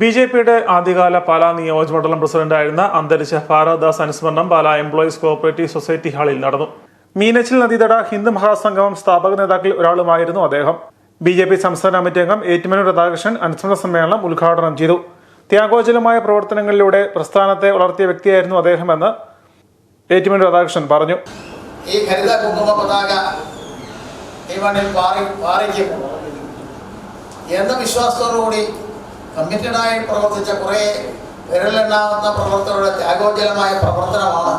B J പിയുടെ ആദ്യകാല പാലാ നിയോജകമണ്ഡലം പ്രസിഡന്റായിരുന്ന അന്തരിച്ച ഭാരതദാസ് അനുസ്മരണം പാലാ എംപ്ലോയീസ് കോഓപ്പറേറ്റീവ് സൊസൈറ്റി ഹാളിൽ നടന്നു. മീനച്ചിൽ നദീതട ഹിന്ദു മഹാസംഗമം സ്ഥാപക നേതാക്കളിൽ ഒരാളുമായിരുന്നു അദ്ദേഹം. ബി ജെ പി സംസ്ഥാന കമ്മിറ്റി അംഗം ഏറ്റുമനൂർ രാധാകൃഷ്ണൻ അനുസ്മരണ സമ്മേളനം ഉദ്ഘാടനം ചെയ്തു. ത്യാഗോജലമായ പ്രവർത്തനങ്ങളിലൂടെ പ്രസ്ഥാനത്തെ വളർത്തിയ വ്യക്തിയായിരുന്നു അദ്ദേഹമെന്ന് ഏറ്റുമനൂർ രാധാകൃഷ്ണൻ പറഞ്ഞു. ഈ ഹരിത കുങ്കുമ പതാക എന്ന വിശ്വാസത്തോടുകൂടി കമ്മിറ്റഡായി പ്രവർത്തിച്ച കുറേ വിരലെണ്ണാവുന്ന പ്രവർത്തകരുടെ ത്യാഗോജ്വലമായ പ്രവർത്തനമാണ്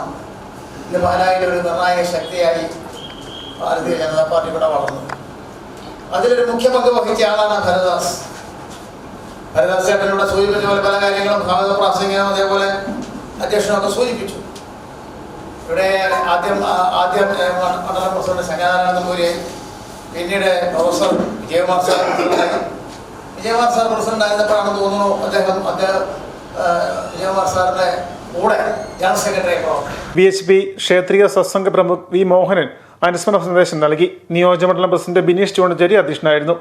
ഇന്ന് പാലായിൽ ഒരു നിർണായക ശക്തിയായി ഭാരതീയ ജനതാ പാർട്ടി ഇവിടെ വളർന്നത്. അതിലൊരു മുഖ്യ പങ്ക് വഹിച്ച ആളാണ് ഭരദാസ് ഭരദാസ് ചേട്ടനോട് സൂചിപ്പിച്ച പോലെ പല കാര്യങ്ങളും ഭാഗത പ്രാസംഗികം അതേപോലെ അധ്യക്ഷനൊക്കെ സൂചിപ്പിച്ചു. ഇവിടെ ആദ്യം ആദ്യം മണ്ഡലം പ്രസിഡന്റ് നമ്പൂരി പിന്നീട് professor Vijayakumar sir Vijayakumar sir president ആയിരുന്നപ്പോഴാണെന്ന് തോന്നുന്നു. അദ്ദേഹം അദ്ദേഹം ജയമാർ സാറിന്റെ കൂടെ general secretary B H P ക്ഷേത്രീയ സത്സംഗ പ്രമുഖ് വി മോഹനൻ അനുസ്മരണ സന്ദേശം നൽകി. നിയോജകമണ്ഡലം പ്രസിഡന്റ് ബിനീഷ് ചോണച്ചേരി അധ്യക്ഷനായിരുന്നു.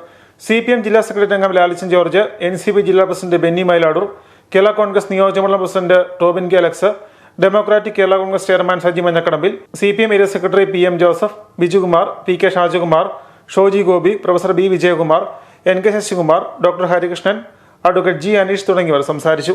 സി പി എം ജില്ലാ സെക്രട്ടറി അംഗം Lalichan George N C P ജില്ലാ president Benny Mailadoor Kerala Congress നിയോജകമണ്ഡലം president Tobin K Alex democratic Kerala Congress chairman Saji Manjakadambil C P M area secretary P M Joseph Bijukumar P K Shajakumar Shoji Gopi professor B Vijayakumar N K Sasikumar doctor Harikrishnan advocate G Aneesh തുടങ്ങിയവർ സംസാരിച്ചു.